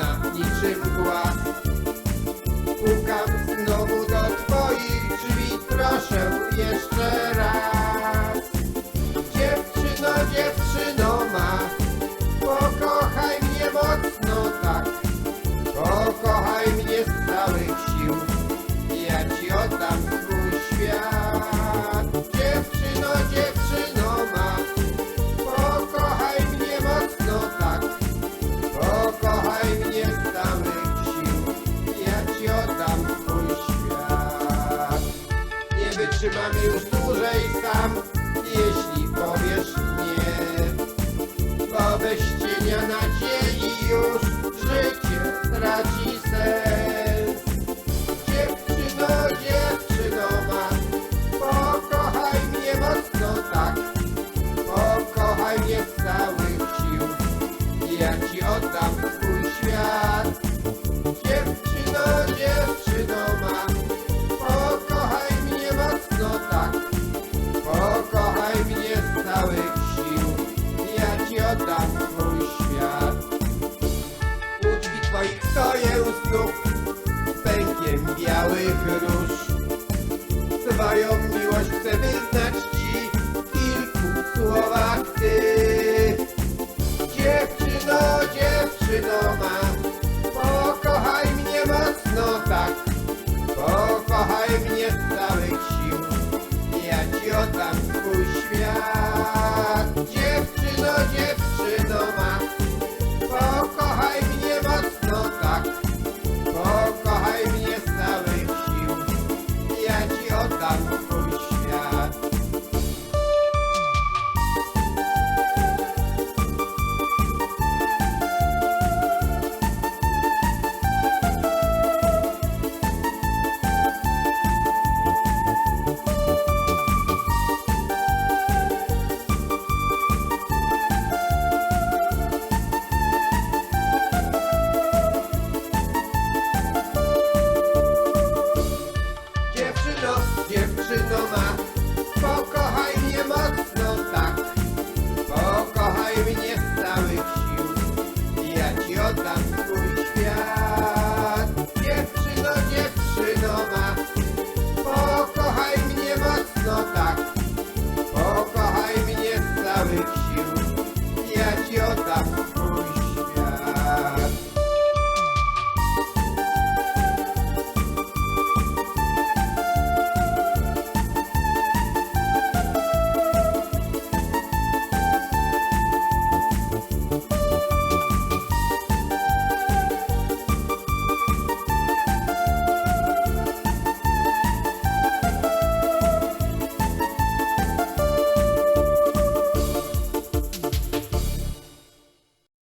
zielona niczym mgła Pukam znowu do twoich drzwi, proszę jeszcze raz trzymam już dłużej sam. Oj, kto je u stóp pękiem białych róż? Swoją miłość till the